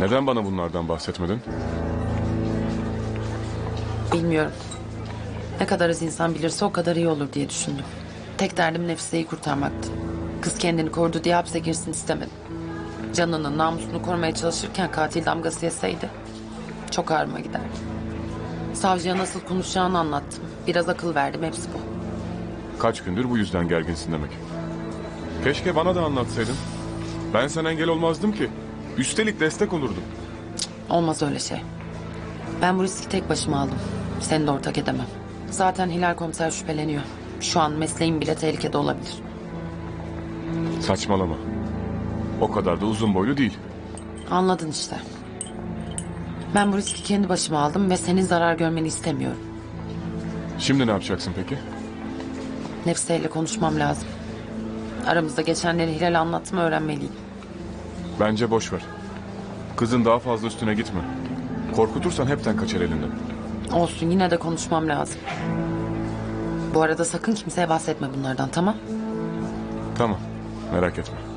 Neden bana bunlardan bahsetmedin? Bilmiyorum. Ne kadar az insan bilirse o kadar iyi olur diye düşündüm. Tek derdim Nefise'yi kurtarmaktı. Kız kendini korudu diye hapse girsin istemedim. Canını, namusunu korumaya çalışırken katil damgası yeseydi çok ağrıma giderdi. Savcıya nasıl konuşacağını anlattım. Biraz akıl verdim hepsi bu. Kaç gündür bu yüzden gerginsin demek. Keşke bana da anlatsaydın. Ben sana engel olmazdım ki. Üstelik destek olurdum. Olmaz öyle şey. Ben bu riski tek başıma aldım. Seni de ortak edemem. Zaten Hilal komiser şüpheleniyor. Şu an mesleğim bile tehlikede olabilir. Saçmalama. O kadar da uzun boylu değil. Anladın işte. Ben bu riski kendi başıma aldım ve senin zarar görmeni istemiyorum. Şimdi ne yapacaksın peki? Nefise ile konuşmam lazım. Aramızda geçenleri Hilal'e anlattım öğrenmeliyim. Bence boş ver. Kızın daha fazla üstüne gitme. Korkutursan hepten kaçar elinden. Olsun yine de konuşmam lazım. Bu arada sakın kimseye bahsetme bunlardan tamam? Tamam. Merak etme.